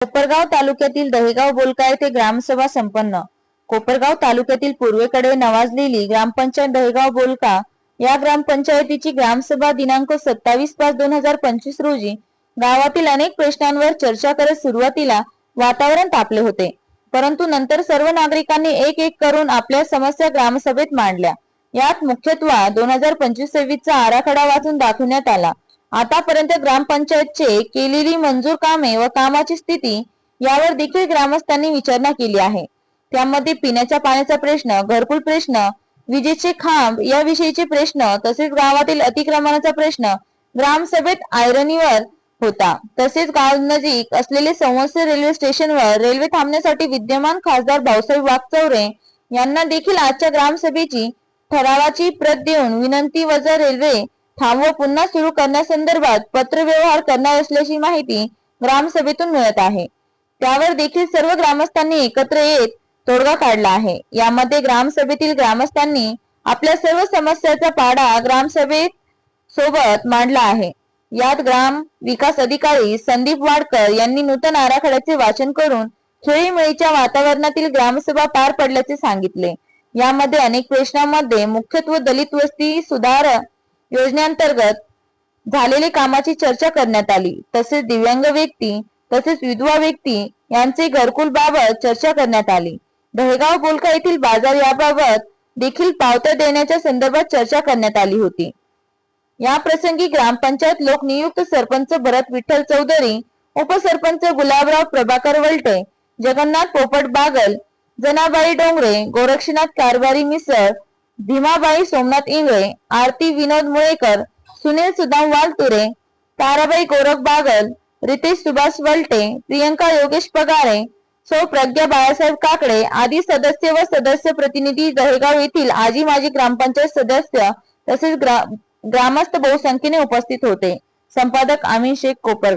कोपरगाव तालुक्यातील दहेगाव बोलका येथे ग्रामसभा संपन्न. कोपरगाव तालुक्यातील पूर्वेकडे नवाजलेली ग्रामपंचायत दहेगाव बोलका या ग्रामपंचायतीची ग्रामसभा दिनांक सत्तावीस पाच दोन हजार पंचवीस रोजी गावातील अनेक प्रश्नांवर चर्चा करत सुरुवातीला वातावरण तापले होते. परंतु नंतर सर्व नागरिकांनी एक एक करून आपल्या समस्या ग्रामसभेत मांडल्या. यात मुख्यत्वे दोन हजार पंचवीस सव्वीसचा आराखडा वाचून दाखवण्यात आला. आतापर्यंत ग्रामपंचायतचे केलेली मंजूर कामे व कामाची स्थिती यावर देखील ग्रामस्थांनी विचारणा केली आहे. त्यामध्ये पिण्याच्या पाण्याचा प्रश्न घरकुल प्रश्न विजेचे खांब याविषयीचे प्रश्न तसेच गावातील अतिक्रमणाचा प्रश्न ग्रामसभेत आयरणीवर होता. तसेच गाव नजीक असलेले संवत्सर रेल्वे स्टेशनवर रेल्वे थांबण्यासाठी विद्यमान खासदार भाऊसाहेब वागचौरे यांना देखील आजच्या ग्रामसभेची ठरावाची प्रत देऊन विनंती वजा रेल्वे थांबव पुन्हा सुरू करण्यासंदर्भात पत्रव्यवहार करणार असल्याची माहिती ग्रामसभेतून मिळत आहे. त्यावर देखील सर्व ग्रामस्थांनी एकत्र येत तोडगा काढला आहे. यामध्ये ग्रामसभेतील ग्रामस्थांनी आपल्या सर्व समस्याचा पाडा ग्रामसभेत सोबत मांडला आहे. यात ग्राम विकास अधिकारी संदीप वाडकर यांनी नूतन आराखड्याचे वाचन करून खेळीमेळीच्या वातावरणातील ग्रामसभा पार पडल्याचे सांगितले. यामध्ये अनेक प्रश्नांमध्ये मुख्यत्व दलित वस्ती सुधार योजनेअंतर्गत झालेली कामाची चर्चा करण्यात आली. तसेच दिव्यांग व्यक्ती तसेच विधवा व्यक्ती यांचे घरकुल बाबत चर्चा करण्यात आली. दहेगाव बोलका येथील बाजार याबाबत देखील पावत्या देण्याच्या संदर्भात चर्चा करण्यात आली होती. या प्रसंगी ग्रामपंचायत लोकनियुक्त सरपंच भरत विठ्ठल चौधरी उपसरपंच गुलाबराव प्रभाकर वलटे जगन्नाथ पोपट बागल जनाबाई डोंगरे गोरक्षनाथ कारभारी मिसळ भीमाबाई सोमनाथ इंगळे आरती विनोद मुळेकर सुनील सुदाम वालतुरे ताराबाई गोरख बागल रितेश सुभाष वलटे प्रियंका योगेश पगारे सौ प्रज्ञा बाळासाहेब काकडे आदी सदस्य व सदस्य प्रतिनिधी दहेगाव येथील आजी माजी ग्रामपंचायत सदस्य तसेच ग्रा ग्रामस्थ बहुसंख्येने उपस्थित होते. संपादक आमीन शेख कोपरगाव.